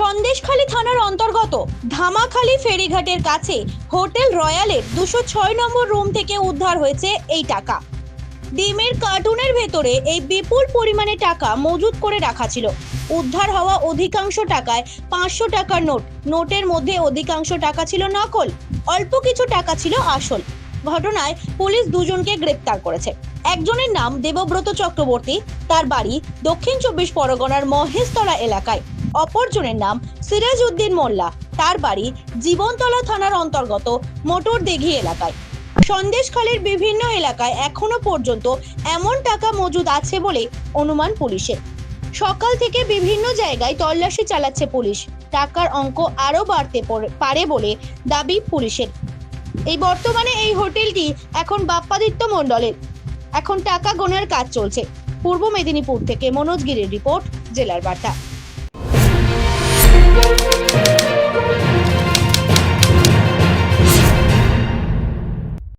সন্দেশখালী থানার অন্তর্গত ধামাখালী ফেরিঘাটের কাছে হোটেল রয়্যালের দুশো ছয় নম্বর রুম থেকে উদ্ধার হয়েছে এই টাকা। ডিমের কার্টুনের ভেতরে এই বিপুল পরিমাণে টাকা মজুত করে রাখা ছিল। উদ্ধার হওয়া অধিকাংশ টাকায় পাঁচশো টাকার নোট। নোটের মধ্যে অধিকাংশ টাকা ছিল নকল, অল্প কিছু টাকা ছিল আসল। ঘটনায় পুলিশ দুজনকে গ্রেপ্তার করেছে। একজনের নাম দেবব্রত চক্রবর্তী, তার বাড়ি দক্ষিণ চব্বিশ পরগনার মহেশতলা এলাকায়। অপরজনের নাম সিরাজ উদ্দিন মোল্লা। তার বাড়ি জীবনতলা থানার অন্তর্গত মোটর দিঘি এলাকায়। সন্দেশখালীর বিভিন্ন এলাকায় এখনও পর্যন্ত এমন টাকা মজুদ আছে বলে অনুমান পুলিশের। সকাল থেকে বিভিন্ন জায়গায় তল্লাশি চালাচ্ছে পুলিশ। টাকার অঙ্ক আরও বাড়তে পারে বলে দাবি পুলিশের। এই বর্তমানে এই হোটেলটি এখন বাপ্পাদিত্য মণ্ডলের। এখন টাকা গোনার কাজ চলছে। পূর্ব মেদিনীপুর থেকে মনোজ গিরির রিপোর্ট, জেলার বার্তা।